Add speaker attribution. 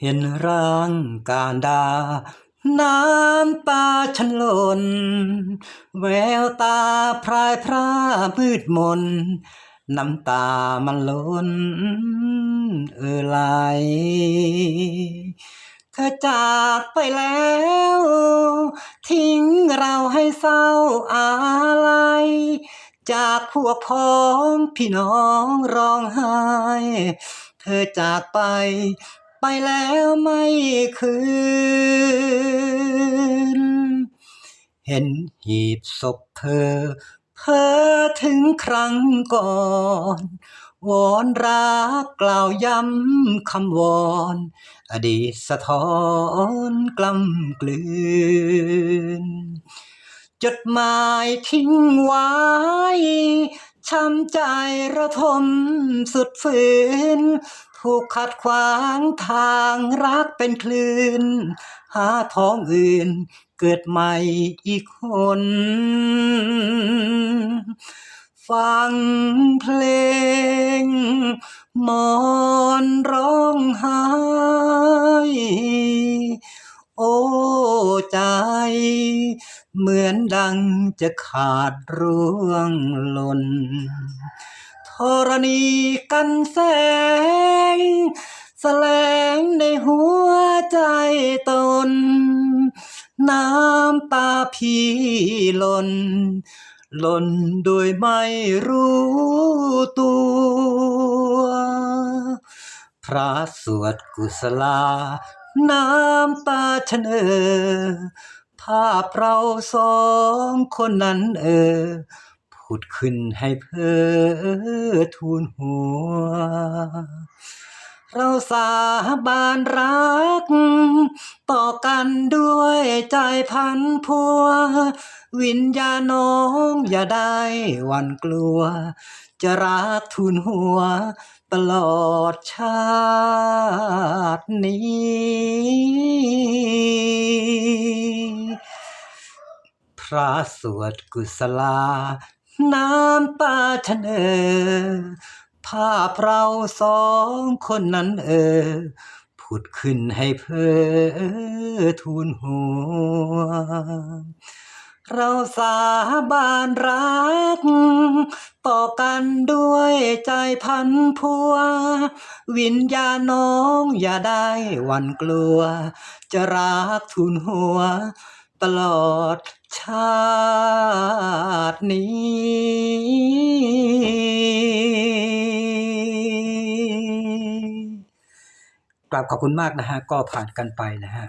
Speaker 1: เห็นร่างการดา น้ำตาฉันหล่น แววตาพรายพร่ามืดมน น้ำตามันล้นเออไหลเธอจากไปแล้ว ทิ้งเราให้เศร้าอาลัยจากพวกพ้องพี่น้องร้องไห้ ธอจากไป ไปแล้วไม่คืน เห็นหีบศพเธอ เพ้อถึงครั้งก่อน วอนรักกล่าวย้ำคำวอน อดีตสะท้อนกล้ำกลืน จดหมายทิ้งไว้ ช้ำใจระทมสุดฝืน ถูกขัดขวางทางรักเป็นคลื่น หาท้องอื่นเกิดใหม่อีกคน ฟังเพลงมอนร้องไห้ เหมือนดังจะขาดร่วงหล่นธรณีกันแสง แสลงในหัวใจตน น้ำตาพี่หล่นหล่นโดยไม่รู้ตัว พระสวดกุศลา น้ำตาฉันเออ ภาพเราสองคนนั้นเออผุดขึ้นให้เพ้อทูลหัว เราสาบานรัก ต่อกันด้วยใจพันพัว วิญญาณน้องอย่าได้วันกลัว จะรักทูลหัว ตลอดชาตินี้ พระสวดกุศลา น้ำตาฉันเออภาพเราสองคนนั้นเออผุดขึ้นให้เพอทูลหัว เราสาบานรัก ต่อกันด้วยใจพันพัว วิญญาณน้องอย่าได้วันกลัว จะรักทูลหัว ตลอดชาตินี้ กราบขอบคุณมากนะฮะ ก็ผ่านกันไปนะฮะ